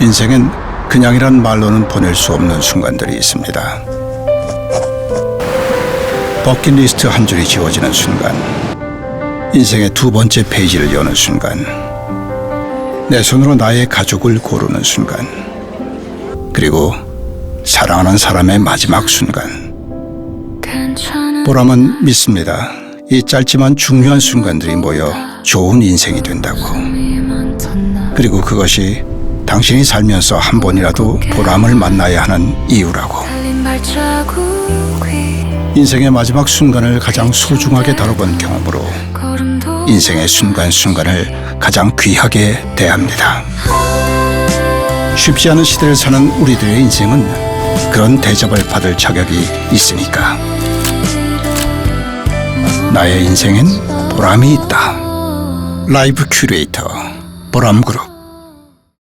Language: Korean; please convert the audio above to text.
인생엔 그냥이란 말로는 보낼 수 없는 순간들이 있습니다. 버킷리스트 한 줄이 지워지는 순간, 인생의 두 번째 페이지를 여는 순간, 내 손으로 나의 가족을 고르는 순간, 그리고 사랑하는 사람의 마지막 순간. 보람은 믿습니다. 이 짧지만 중요한 순간들이 모여 좋은 인생이 된다고. 그리고 그것이 당신이 살면서 한 번이라도 보람을 만나야 하는 이유라고. 인생의 마지막 순간을 가장 소중하게 다뤄본 경험으로 인생의 순간순간을 가장 귀하게 대합니다. 쉽지 않은 시대를 사는 우리들의 인생은 그런 대접을 받을 자격이 있으니까. 나의 인생엔 보람이 있다. 라이브 큐레이터 보람그룹